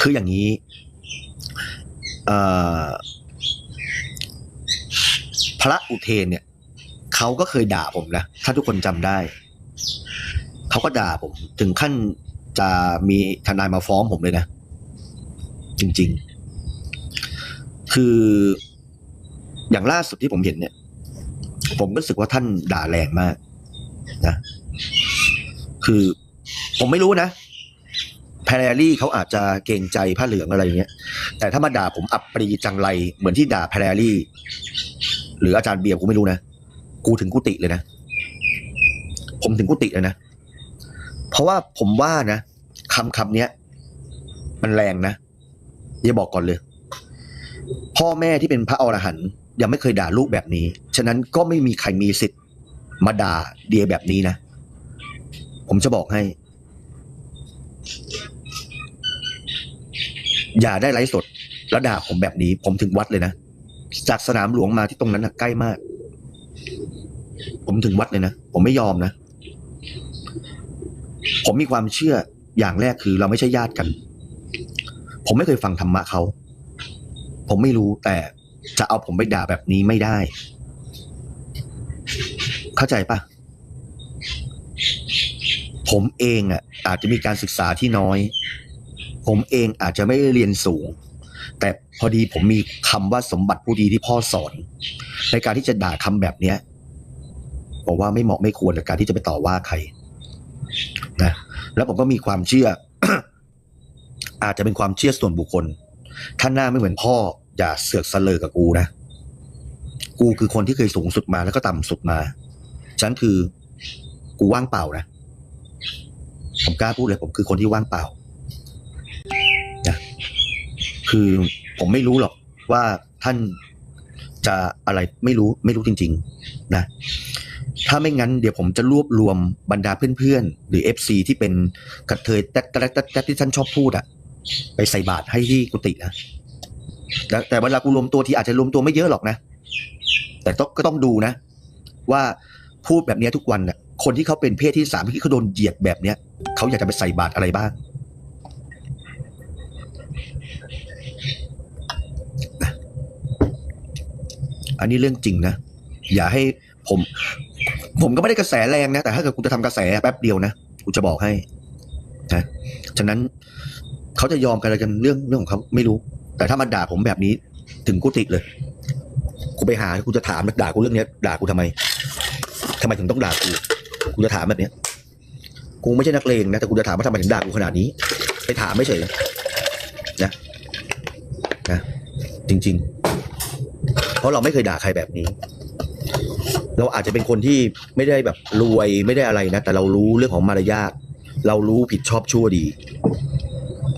คืออย่างนี้พระอุเทนเนี่ยเขาก็เคยด่าผมนะ ถ้าทุกคนจำได้ เขาก็ด่าผม ถึงขั้นจะมีทนายมาฟ้องผมเลยนะ จริง ๆ คืออย่างล่าสุดที่ผมเห็นเนี่ย ผมก็รู้สึกว่าท่านด่าแรงมากนะ คือผมไม่รู้นะ แพรรี่เขาอาจจะเกรงใจผ้าเหลืองอะไรเงี้ย แต่ถ้ามาด่าผมอับปรีจังไร เหมือนที่ด่าแพรรี่ หรืออาจารย์เบียร์กูไม่รู้นะ กูถึงกุฏิเลยนะ ผมถึงกุฏิเลยนะ เพราะว่าผมว่านะคำคำเนี้ย มันแรงนะอย่าบอกก่อนเลย พ่อแม่ที่เป็นพระอรหันต์ยังไม่เคยด่าลูกแบบนี้ ฉะนั้นก็ไม่มีใครมีสิทธิ์มาด่าเดียแบบนี้นะ ผมจะบอกให้ อย่าได้ไลฟ์สดแล้วด่าผมแบบนี้ ผมถึงวัดเลยนะ จากสนามหลวงมาที่ตรงนั้นนะใกล้มาก ผมถึงวัดเลยนะ ผมไม่ยอมนะ ผมมีความเชื่ออย่างแรกคือเราไม่ใช่ญาติกัน ผมไม่เคยฟังธรรมะเขา ผมไม่รู้แต่จะเอาผมไปด่าแบบนี้ไม่ได้ เข้าใจปะผมเองอะอาจจะมีการศึกษาที่น้อย ผมเองอาจจะไม่ได้เรียนสูง แต่พอดีผมมีคำว่าสมบัติผู้ดีที่พ่อสอน ในการที่จะด่าคำแบบเนี้ยบอกว่าไม่เหมาะไม่ควรกับการที่จะไปต่อว่าใครนะแล้วผมก็มีความเชื่อ อาจจะเป็นความเชื่อส่วนบุคคลท่านหน้าไม่เหมือนพ่อ อย่าเสือกเสลอกับกูนะ กูคือคนที่เคยสูงสุดมาแล้วก็ต่ำสุดมา ฉันคือ กูว่างเปล่านะ ผมกล้าพูดเลยผมคือคนที่ว่างเปล่า คือผมไม่รู้หรอกว่าท่านจะอะไรไม่รู้ไม่รู้จริง ๆ นะ ถ้าไม่งั้นเดี๋ยวผมจะรวบรวมบรรดาเพื่อนๆ หรือ FC ที่เป็นกระเทยแต๊ดแต๊ดแต๊ดแต๊ดที่ท่านชอบพูดอะไปใส่บาตรให้ที่กุฏินะแต่แต่เวลากูรวมตัวที่อาจจะรวมตัวไม่เยอะหรอกนะ แต่ต้องก็ต้องดูนะ ว่าพูดแบบนี้ทุกวันน่ะคนที่เขาเป็นเพศที่สามที่เขาโดนเหยียดแบบเนี้ยเขาอยากจะไปใส่บาตรอะไรบ้าง อันนี้เรื่องจริงนะ อย่าให้ผม ผมก็ไม่ได้กระแสแรงนะ แต่ถ้าเกิดกูจะทำกระแสแป๊บเดียวนะกูจะบอกให้นะฉะนั้นเขาจะยอมกันอะไรกันเรื่องเรื่องของเขาไม่รู้ แต่ถ้ามาด่าผมแบบนี้ถึงกุฏิเลยกูไปหากูจะถามด่ากูเรื่องเนี้ยด่ากูทำไมทำไมถึงต้องด่ากูกูจะถามแบบเนี้ยกูไม่ใช่นักเลงนะแต่กูจะถามว่าทำไมถึงด่ากูขนาดนี้ ไปถามไม่เฉยนะนะจริง ๆ เพราะเราไม่เคยด่าใครแบบนี้ เราอาจจะเป็นคนที่ไม่ได้แบบรวยไม่ได้อะไรนะ แต่เรารู้เรื่องของมารยาทเรารู้ผิดชอบชั่วดี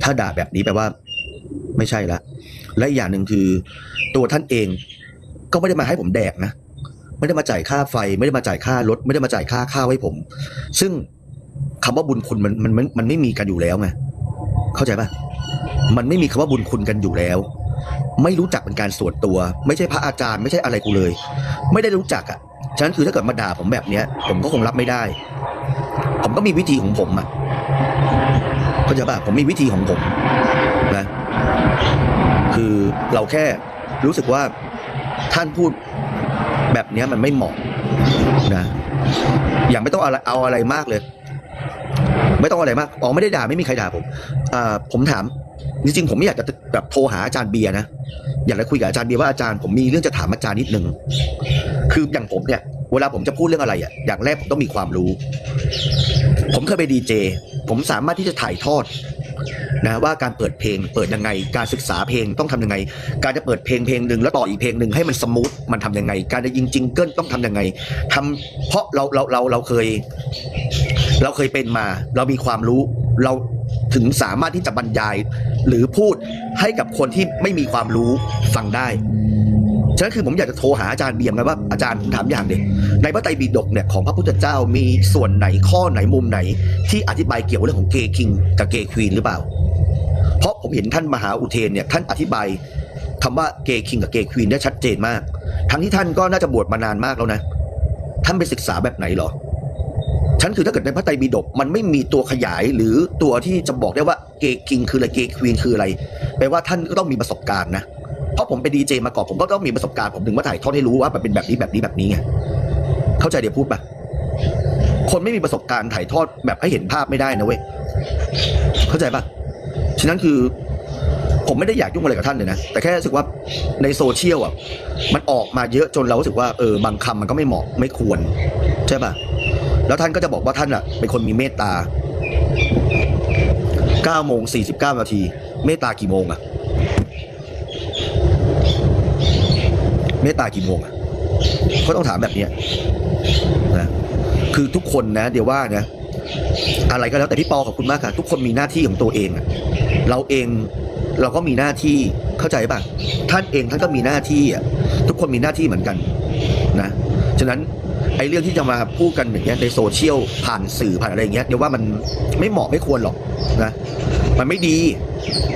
ถ้าด่าแบบนี้แปลว่า ไม่ใช่ละ และอีกอย่างหนึ่งคือ ตัวท่านเองก็ไม่ได้มาให้ผมแดกนะไม่ได้มาจ่ายค่าไฟ ไม่ได้มาจ่ายค่ารถ ไม่ได้มาจ่ายค่าข้าวให้ผม ซึ่งคำว่าบุญคุณมันมันมันมันไม่มีกันอยู่แล้วไงเข้าใจปะมันไม่มีคำว่าบุญคุณกันอยู่แล้ว ไม่รู้จักเป็นการส่วนตัว ไม่ใช่พระอาจารย์ไม่ใช่อะไรกูเลย ไม่ได้รู้จักอะฉะนั้นคือถ้าเกิดมาด่าผมแบบเนี้ย ผมก็คงรับไม่ได้ ผมก็มีวิธีของผมอะเข้าใจปะผมมีวิธีของผมนะคือเราแค่รู้สึกว่าท่านพูดแบบเนี้ยมันไม่เหมาะนะอย่างไม่ต้องเอาอะไรเอาอะไรมากเลย ไม่ต้องอะไรมากอ๋อไม่ได้ด่าไม่มีใครด่าผมอ่าผมถาม จริงๆผมไม่อยากจะแบบโทรหาอาจารย์เบียร์นะอยากจะคุยกับอาจารย์เบียร์ว่าอาจารย์ผมมีเรื่องจะถามอาจารย์นิดนึงคืออย่างผมเนี่ย เวลาผมจะพูดเรื่องอะไรอะอย่างแรกผมต้องมีความรู้ ผมเคยไปดีเจผมสามารถที่จะถ่ายทอดนะว่าการเปิดเพลง เปิดยังไง การศึกษาเพลงต้องทำยังไง การจะเปิดเพลงเพลงหนึ่งแล้วต่ออีกเพลงหนึ่งให้มันสมูทมันทำยังไง การจะยิงจิงเกิลต้องทำยังไงทำเพราะเราเราเราเราเคย เราเคยเป็นมา เรามีความรู้เรา ถึงสามารถที่จะบรรยาย หรือพูดให้กับคนที่ไม่มีความรู้ฟังได้ฉะนั้นคือผมอยากจะโทรหาอาจารย์เบียมกันว่าอาจารย์ผมถามอย่างเดียวในพระไตรปิฎกเนี่ยของพระพุทธเจ้ามีส่วนไหนข้อไหนมุมไหน ที่อธิบายเกี่ยวเรื่องของเกย์คิงกับเกย์ควีนหรือเปล่า เพราะผมเห็นท่านมหาอุเทนเนี่ยท่านอธิบายคำว่าเกย์คิงกับเกย์ควีนได้ชัดเจนมาก ทั้งที่ท่านก็น่าจะบวชมานานมากแล้วนะ ท่านไปศึกษาแบบไหนหรอ ฉันคือถ้าเกิดในพระไตรปิฎกมันไม่มีตัวขยายหรือตัวที่จะบอกได้ว่าเกย์คิงคืออะไรเกย์ควีนคืออะไรแปลว่าท่านก็ต้องมีประสบการณ์นะเพราะผมเป็นดีเจมาก่อนผมก็ต้องมีประสบการณ์ผมถึงมาถ่ายทอดให้รู้ว่ามันเป็นแบบนี้แบบนี้แบบนี้ไงเข้าใจเดี๋ยวพูดปะคนไม่มีประสบการณ์ถ่ายทอดแบบให้เห็นภาพไม่ได้นะเว้ยเข้าใจปะฉะนั้นคือผมไม่ได้อยากยุ่งอะไรกับท่านเลยนะ แต่แค่รู้สึกว่าในโซเชียลอะมันออกมาเยอะจนเรารู้สึกว่าเออบางคำมันก็ไม่เหมาะไม่ควร ใช่ป่ะ แล้วท่านก็จะบอกว่าท่านอะเป็นคนมีเมตตา9โมง49นาที เมตตากี่โมงอะเมตตากี่โมงอะเขาต้องถามแบบเนี้ยนะคือทุกคนนะ เดี๋ยวว่านะอะไรก็แล้วแต่พี่ปอขอบคุณมากค่ะ ทุกคนมีหน้าที่ของตัวเองอะเราเองเราก็มีหน้าที่เข้าใจป่ะท่านเองท่านก็มีหน้าที่อะทุกคนมีหน้าที่เหมือนกันนะฉะนั้น ไอ้เรื่องที่จะมาพูดกันอย่างเงี้ยในโซเชียลผ่านสื่อผ่านอะไรอย่างเงี้ยเดี๋ยวว่ามันไม่เหมาะไม่ควรหรอกนะมันไม่ดี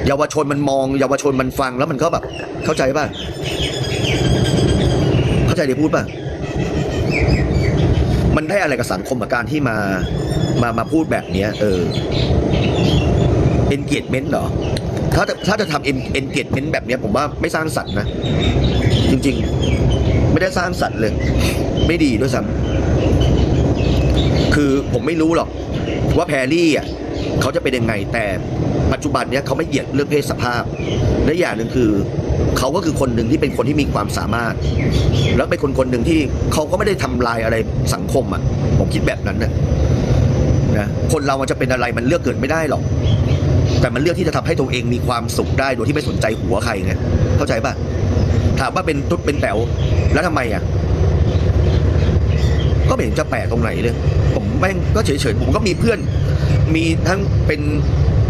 เยาวชนมันมอง เยาวชนมันฟังแล้วมันก็แบบ เข้าใจป่ะเข้าใจเดี๋ยวพูดป่ะมันได้อะไรกับสังคมกับการที่มามามาพูดแบบเนี้ยเออ engagement เหรอ ถ้าถ้าจะทำ en- engagement แบบนี้ผมว่าไม่สร้างสรรค์นะ จริงๆ ไม่ได้สร้างสรรค์เลย ไม่ดีด้วยซ้ำคือผมไม่รู้หรอกว่าแพรรี่อะเขาจะเป็นยังไงแต่ปัจจุบันเนี้ยเขาไม่เหยียดเรื่องเพศสภาพ และอย่างหนึ่งคือเขาก็คือคนหนึ่งที่เป็นคนที่มีความสามารถ แล้วเป็นคนคนหนึ่งที่เขาก็ไม่ได้ทำลายอะไรสังคมอะผมคิดแบบนั้นนะนะคนเรามันจะเป็นอะไรมันเลือกเกิดไม่ได้หรอก แต่มันเลือกที่จะทำให้ตัวเองมีความสุขได้โดยที่ไม่สนใจหัวใครไงเข้าใจป่ะถามว่าเป็นตุ๊ดเป็นแต๋วแล้วทำไมอะก็ไม่เห็นจะแปลกตรงไหนเลย ผมแม่งก็เฉยๆผมก็มีเพื่อน มีทั้งเป็น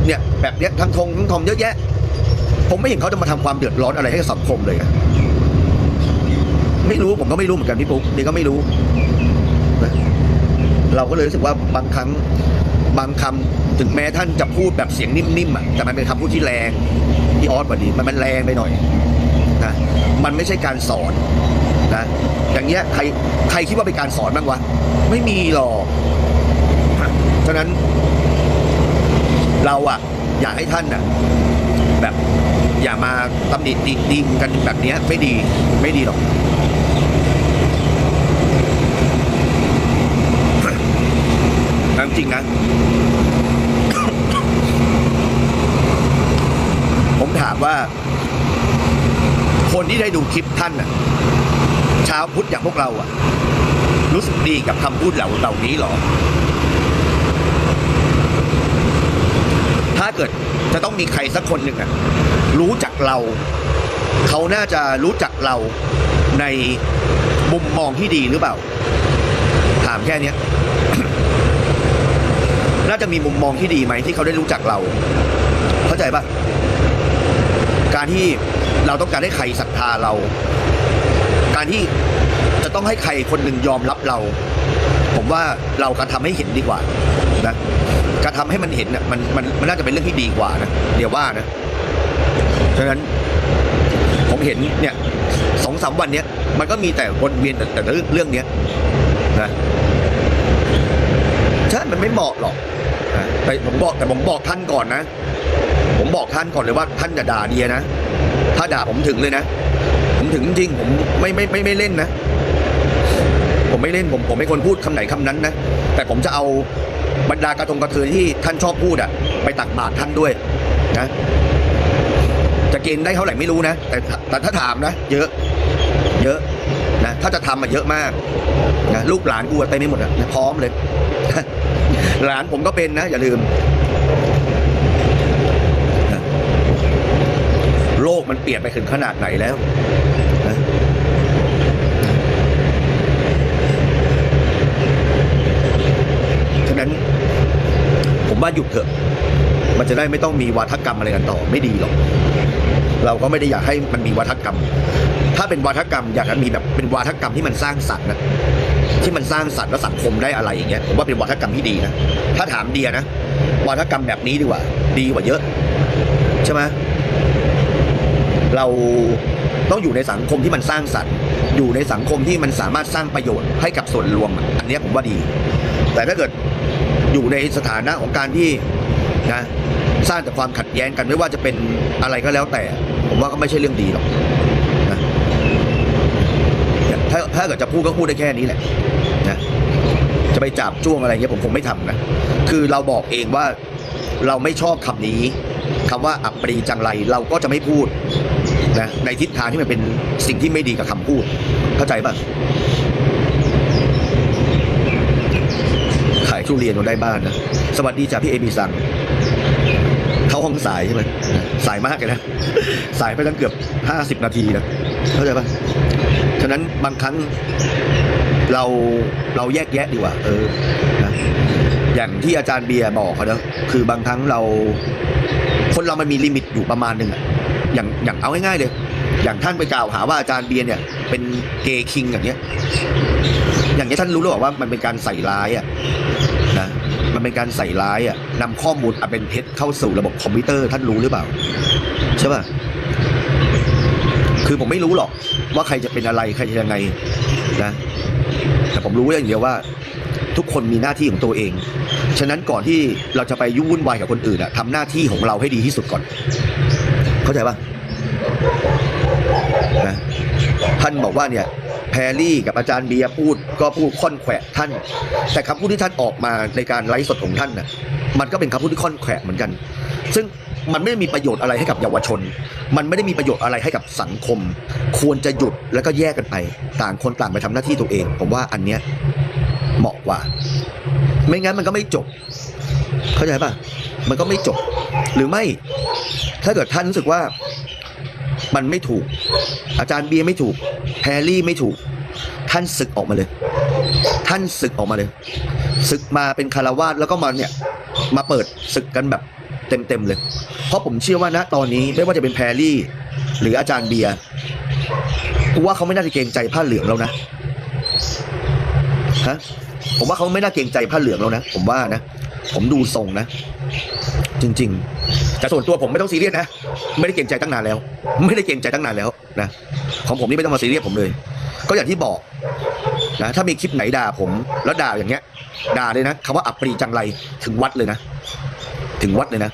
เนี่ยแบบเนี้ยทั้งทงทั้งทอมเยอะแยะ ผมไม่เห็นเขาจะมาทำความเดือดร้อนอะไรให้สังคมเลยอะไม่รู้ผมก็ไม่รู้เหมือนกันพี่ปุ๊กนี่ก็ไม่รู้ เราก็เลยรู้สึกว่าบางครั้ง บางคำถึงแม้ท่านจะพูดแบบเสียงนิ่มๆอะแต่มันเป็นคำพูดที่แรงพี่ออสวันนี้มันมันแรงไปหน่อยนะมันไม่ใช่การสอนนะอย่างเงี้ยใครใครคิดว่าเป็นการสอนบ้างวะไม่มีหรอกฉะนั้น เราอะ อยากให้ท่านอะ แบบอย่ามาตำหนิติติงกันแบบเนี้ยไม่ดีไม่ดีหรอกจริงนะ ผมถามว่า คนที่ได้ดูคลิปท่านน่ะชาวพุทธอย่างพวกเราอะรู้สึกดีกับคำพูดเหล่าเหล่านี้หรอ ถ้าเกิดจะต้องมีใครสักคนหนึ่งอะรู้จักเรา เขาน่าจะรู้จักเราในมุมมองที่ดีหรือเปล่า ถามแค่นี้น่าจะมีมุมมองที่ดีไหมที่เขาได้รู้จักเรา เข้าใจปะการที่ เราต้องการให้ใครศรัทธาเรา การที่จะต้องให้ใครคนหนึ่งยอมรับเรา ผมว่าเราการทำให้เห็นดีกว่านะการทำให้มันเห็นน่ะมันมันมันน่าจะเป็นเรื่องที่ดีกว่านะเดี๋ยวว่านะฉะนั้นผมเห็นเนี่ยสองสามวันเนี้ยมันก็มีแต่วนเวียนแต่แต่เรื่องเรื่องเนี้ยนะใช่มันไม่เหมาะหรอกนะแต่ผมบอกแต่ผมบอกท่านก่อนนะ ผมบอกท่านก่อนเลยว่าท่านอย่าด่าเดียนะ ถ้าด่าผมถึงเลยนะ ผมถึงจริง ผมไม่ไม่ไม่ไม่เล่นนะ ผมไม่เล่นผมผมไม่คนพูดคำไหนคำนั้นนะ แต่ผมจะเอาบรรดากระทงกระเทยที่ท่านชอบพูดอะไปตักบาตรท่านด้วยนะ จะเกณฑ์ได้เท่าไหร่ไม่รู้นะ แต่แต่ถ้าถามนะ เยอะ เยอะนะถ้าจะทำมาเยอะมากนะลูกหลานกูไปไม่หมดอะนะพร้อมเลยหลานผมก็เป็นนะ อย่าลืมนะโล กมันเปลี่ยนไปถึงขนาดไหนแล้วนะฉะนั้นผมว่าหยุดเถอะ มันจะได้ไม่ต้องมีวาทกรรมอะไรกันต่อไม่ดีหรอกเราก็ไม่ได้อยากให้มันมีวาทกรรม ถ้าเป็นวาทกรรมอยากให้มีแบบเป็นวาทกรรมที่มันสร้างสรรค์นะ ที่มันสร้างสรรค์และสังคมได้อะไรอย่างเงี้ย ผมว่าเป็นวาทกรรมที่ดีนะ ถ้าถามเดียนะ วาทกรรมแบบนี้ดีกว่า ดีกว่าเยอะ ใช่ไหม เราต้องอยู่ในสังคมที่มันสร้างสรรค์ อยู่ในสังคมที่มันสามารถสร้างประโยชน์ให้กับส่วนรวม อันนี้ผมว่าดี แต่ถ้าเกิดอยู่ในสถานะของการที่นะสร้างแต่ความขัดแย้งกันไม่ว่าจะเป็นอะไรก็แล้วแต่ ผมว่าก็ไม่ใช่เรื่องดีหรอกนะถ้าถ้าเกิดจะพูดก็พูดได้แค่นี้แหละนะจะไปจับจ้วงอะไรเงี้ยผมคงไม่ทำนะ คือเราบอกเองว่าเราไม่ชอบคำนี้ คำว่าอับปรีจังไรเราก็จะไม่พูดนะในทิศทางที่มันเป็นสิ่งที่ไม่ดีกับคำพูด เข้าใจป่ะขายทุเรียนเราได้บ้านนะสวัสดีจ้าพี่เอมีสั่งเข้าห้องสายใช่ไหมสายมากเลยนะสายไปตั้งเกือบห้าสิบนาทีนะเข้าใจป่ะฉะนั้นบางครั้ง เราเราแยกแยะดีกว่า เออนะอย่างที่อาจารย์เบียร์บอกเขาเนอะคือบางครั้งเรา คนเรามันมีลิมิตอยู่ประมาณหนึ่งอะอย่างอย่างเอาง่ายๆเลย อย่างท่านไปกล่าวหาว่าอาจารย์เบียร์เนี่ย เป็นเกย์คิงอย่างเงี้ย อย่างนี้ยท่านรู้หรือเปล่าว่ามันเป็นการใส่ร้ายอะนะมันเป็นการใส่ร้ายอะนำข้อมูลอันเป็นเท็จเข้าสู่ระบบคอมพิวเตอร์ท่านรู้หรือเปล่าใช่ป่ะ คือผมไม่รู้หรอกว่าใครจะเป็นอะไรใครจะยังไงนะ แต่ผมรู้อย่างเดียวว่า ทุกคนมีหน้าที่ของตัวเอง ฉะนั้นก่อนที่เราจะไปยุ่งวุ่นวายกับคนอื่นอะทำหน้าที่ของเราให้ดีที่สุดก่อน เข้าใจป่ะนะท่านบอกว่าเนี่ยแพรรี่กับอาจารย์เบียร์พูดก็พูดค่อนแขวะท่าน แต่คำพูดที่ท่านออกมาในการไลฟ์สดของท่านน่ะมันก็เป็นคำพูดที่ค่อนแขวะเหมือนกัน ซึ่ง มันไม่ได้มีประโยชน์อะไรให้กับเยาวชน มันไม่ได้มีประโยชน์อะไรให้กับสังคม ควรจะหยุดแล้วก็แยกกันไป ต่างคนต่างไปทำหน้าที่ตัวเอง ผมว่าอันเนี้ยเหมาะกว่า ไม่งั้นมันก็ไม่จบ เข้าใจป่ะ มันก็ไม่จบ หรือไม่ ถ้าเกิดท่านรู้สึกว่ามันไม่ถูก อาจารย์เบียร์ไม่ถูกแพรรี่ไม่ถูก ท่านศึกออกมาเลย ท่านศึกออกมาเลย ศึกมาเป็นคารวาสแล้วก็มาเนี่ย มาเปิดศึกกันแบบเต็มๆเลย ราะผมเชื่อว่าณตอนนี้ไม่ว่าจะเป็นแพรรี่ หรืออาจารย์เบียร์กูว่าเขาไม่น่าจะเกรงใจผ้าเหลืองแล้วนะฮะผมว่าเขาไม่น่าเกรงใจผ้าเหลืองแล้วนะผมว่านะ ผมดูทรงนะ จริง ๆ แต่ส่วนตัวผมไม่ต้องซีเรียสนะไม่ได้เกรงใจตั้งนานแล้ว ไม่ได้เกรงใจตั้งนานแล้วนะของผมนี่ไม่ต้องมาซีเรียสผมเลย ก็อย่างที่บอกนะถ้ามีคลิปไหนด่าผม แล้วด่าอย่างเงี้ย ด่าเลยนะคำว่าอับปรีจังไรถึงวัดเลยนะ ถึงวัดเลยนะ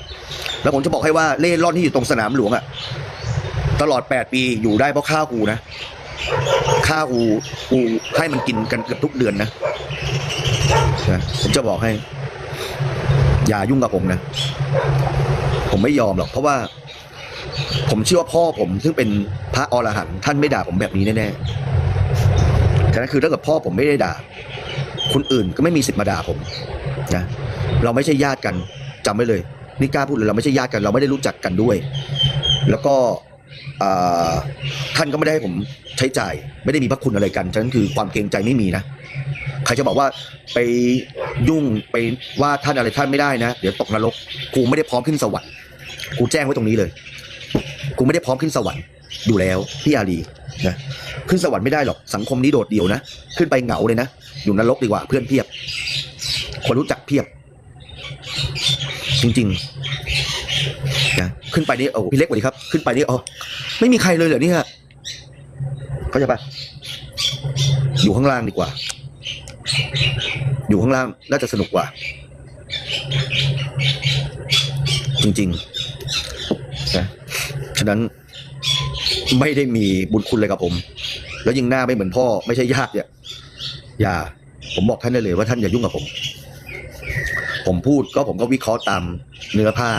แล้วผมจะบอกให้ว่าเล่ร่อนที่อยู่ตรงสนามหลวงอะตลอดแปดปีอยู่ได้เพราะข้าวกูนะข้าวกูกูให้มันกินกันเกือบทุกเดือนนะนะผมจะบอกให้ อย่ายุ่งกับผมนะ ผมไม่ยอมหรอกเพราะว่า ผมเชื่อว่าพ่อผมซึ่งเป็นพระอรหันต์ท่านไม่ด่าผมแบบนี้แน่ๆฉะนั้นคือถ้าเกิดพ่อผมไม่ได้ด่า คนอื่นก็ไม่มีสิทธิ์มาด่าผมนะเราไม่ใช่ญาติกันจำไว้เลย นี่กล้าพูดเลยเราไม่ใช่ญาติกันเราไม่ได้รู้จักกันด้วย แล้วก็ท่านก็ไม่ได้ให้ผมใช้จ่าย ไม่ได้มีพระคุณอะไรกันฉะนั้นคือความเกรงใจไม่มีนะใครจะบอกว่าไปยุ่งไปว่าท่านอะไรท่านไม่ได้นะ เดี๋ยวตกนรกกูไม่ได้พร้อมขึ้นสวรรค์กูแจ้งไว้ตรงนี้เลยกูไม่ได้พร้อมขึ้นสวรรค์อยู่แล้วพี่อาลีนะขึ้นสวรรค์ไม่ได้หรอกสังคมนี้โดดเดี่ยวนะขึ้นไปเหงาเลยนะอยู่นรกดีกว่าเพื่อนเพียบ คนรู้จักเพียบ จริงๆนะขึ้นไปนี่โอ้พี่เล็กสวัสดีครับ ขึ้นไปนี่อ๋อไม่มีใครเลยเหรอเนี่ยเข้าใจปะอยู่ข้างล่างดีกว่า อยู่ข้างล่างน่าจะสนุกกว่า จริงๆนะฉะนั้นไม่ได้มีบุญคุณเลยกับผม แล้วยิ่งหน้าไม่เหมือนพ่อ ไม่ใช่ญาติเนี่ยอย่า ผมบอกท่านได้เลยว่าท่านอย่ายุ่งกับผม ผมพูดก็ผมก็วิเคราะห์ตามเนื้อผ้า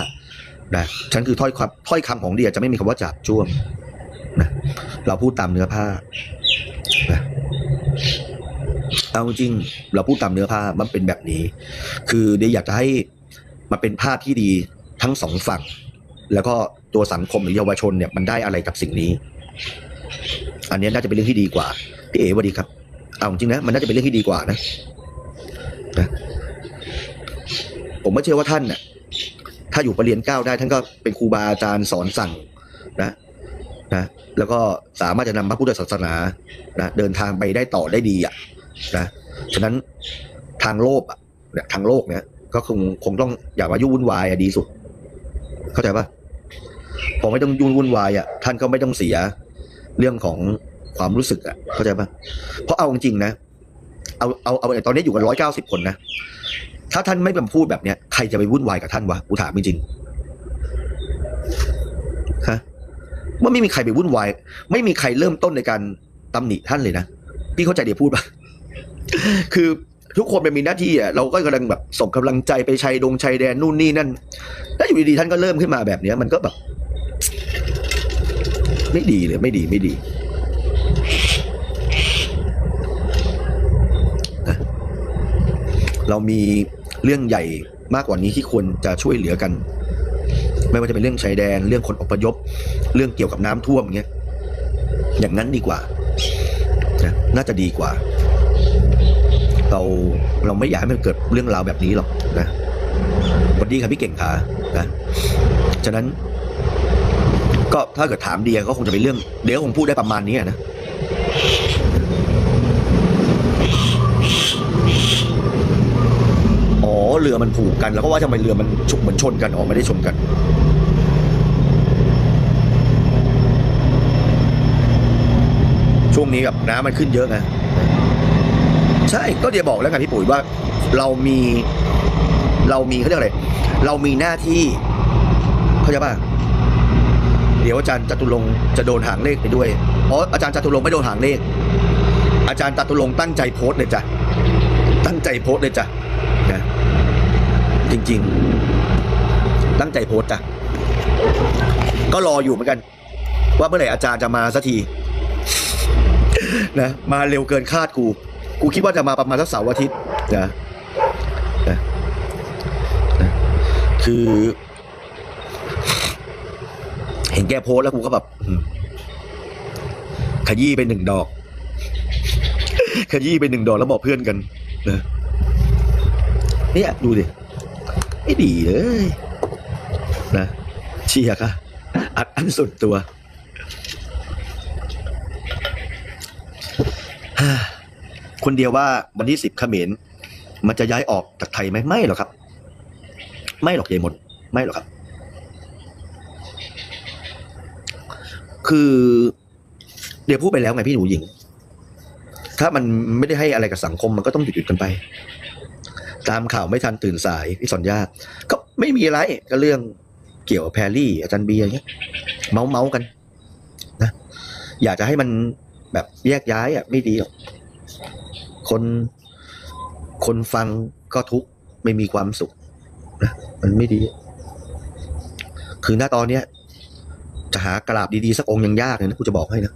นะฉันคือถ้อยคำถ้อยคำของเดียจะไม่มีคำว่าจับจ้วงนะเราพูดตามเนื้อผ้านะเอาจริงเราพูดตามเนื้อผ้ามันเป็นแบบนี้ คือเดียอยากจะให้มันเป็นภาพที่ดีทั้งสองฝั่ง แล้วก็ตัวสังคมหรือเยาวชนเนี่ยมันได้อะไรกับสิ่งนี้ อันนี้น่าจะเป็นเรื่องที่ดีกว่าพี่เอ๋สวัสดีครับเอาจริงนะมันน่าจะเป็นเรื่องที่ดีกว่านะนะ ผมไม่เชื่อว่าท่านน่ะถ้าอยู่ประเรียนเก้าได้ ท่านก็เป็นครูบาอาจารย์สอนสั่งนะนะแล้วก็สามารถจะนำพระพุทธศาสนานะเดินทางไปได้ต่อได้ดีอะนะฉะนั้นทางโลกอะเนี่ยทางโลกเนี่ยก็คงคงต้องอย่ามายุ่งวุ่นวายอะดีสุด เข้าใจปะพอไม่ต้องยุ่งวุ่นวายอะท่านก็ไม่ต้องเสียเรื่องของความรู้สึกอะเข้าใจปะเพราะเอาจริงนะเอาเอาเอาตอนนี้อยู่กันร้อยเก้าสิบคนนะ ถ้าท่านไม่มาพูดแบบเนี้ยใครจะไปวุ่นวายกับท่านวะกูถามจริงๆฮะว่าไม่มีใครไปวุ่นวาย ไม่มีใครเริ่มต้นในการตำหนิท่านเลยนะพี่เข้าใจเดี๋ยวพูดปะคือทุกคนมันมีหน้าที่อะเราก็กำลังแบบส่งกำลังใจไปชัยดงชัยแดนนู่นนี่นั่นแล้วอยู่ดีๆท่านก็เริ่มขึ้นมาแบบเนี้ย มันก็แบบ ไม่ดีเลยไม่ดีไม่ดีนะเรามี เรื่องใหญ่มากกว่านี้ที่ควรจะช่วยเหลือกัน ไม่ว่าจะเป็นเรื่องชายแดน เรื่องคนอพยพ เรื่องเกี่ยวกับน้ำท่วมเงี้ยอย่างนั้นดีกว่านะน่าจะดีกว่า เราเราไม่อยากให้มันเกิดเรื่องราวแบบนี้หรอกนะสวัสดีครับพี่เก่งขานะฉะนั้น ก็ถ้าเกิดถามเดียก็คงจะเป็นเรื่อง เดี๋ยวคงพูดได้ประมาณนี้นะ อ๋อ เรือมันผูกกันแล้วก็ว่าทำไมเรือมันฉุกเหมือนชนกันอ๋อไม่ได้ชนกันช่วงนี้แบบน้ำมันขึ้นเยอะไงใช่ก็เดี๋ยวบอกแล้วไงพี่ปุ๋ยว่าเรามีเรามีเขาเรียกอะไรเรามีหน้าที่เขาใจป่ะเดี๋ยวอาจารย์จตุรงจะโดนหางเลขไปด้วยเพราะอาจารย์จตุรงไม่โดนหางเลข อาจารย์จตุรงตั้งใจโพสเลยจ้ะตั้งใจโพสเลยจ้ะ จริง ๆ ตั้งใจโพสต์จ้ะก็รออยู่เหมือนกัน ว่าเมื่อไหร่อาจารย์จะมาสักทีนะมาเร็วเกินคาดกู กูคิดว่าจะมาประมาณสักเสาร์อาทิตย์นะนะนะคือ เห็นแกโพสต์แล้วกูก็แบบขยี้ไปหนึ่งดอก ขยี้ไปหนึ่งดอกแล้วบอกเพื่อนกันนะเนี่ยดูดิ ไม่ดีเลยนะเชียร์ค่ะอัดอันสุดตัวคนเดียวว่าวันที่สิบเขมรมันจะย้ายออกจากไทยไหมไม่หรอกครับ ไม่หรอกเยมนไม่หรอกครับ คือเดี๋ยวพูดไปแล้วไงพี่หนูหญิง ถ้ามันไม่ได้ให้อะไรกับสังคมมันก็ต้องหยุดหยุดกันไป ตามข่าวไม่ทันตื่นสายพี่สอนญาติก็ไม่มีอะไรก็เรื่องเกี่ยวกับแพรรี่ อาจารย์เบียร์เงี้ยเมาเมากันนะอยากจะให้มันแบบแยกย้ายอะไม่ดีหรอกคนคนฟังก็ทุกข์ไม่มีความสุขนะมันไม่ดี คือหน้าตอนเนี้ยจะหากราบดีๆ สักองค์ยังยากเลยนะกูจะบอกให้นะ